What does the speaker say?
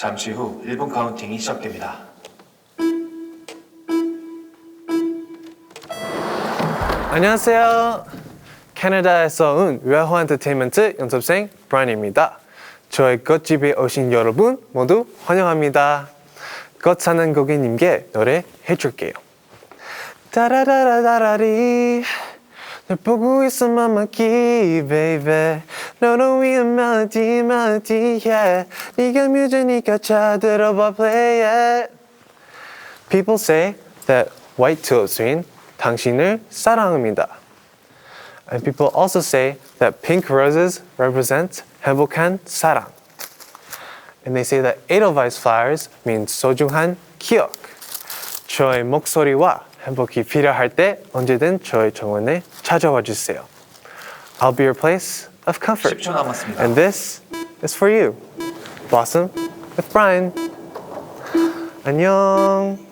잠시 후 1분 카운팅이 시작됩니다. 안녕하세요. 캐나다에서 온 웨어 엔터테인먼트 연습생 브라이언입니다. 저의 꽃집에 오신 여러분 모두 환영합니다. 꽃 사는 고객님께 노래 해줄게요. 따라라라라리 널 보고 있어 맘먹기 baby 너를 위한 멜로디 멜로디 yeah 네가 뮤즈니까 잘 들어봐 play it People say that white tulips mean 당신을 사랑합니다. And people also say that pink roses represent 행복한 사랑. And they say that edelweiss flowers mean 소중한 기억. 저의 목소리와 행복이 필요할 때 언제든 저의 정원에 찾아와 주세요. I'll be your place of comfort. 10초 남았습니다. And this is for you. Blossom with Brian. 안녕.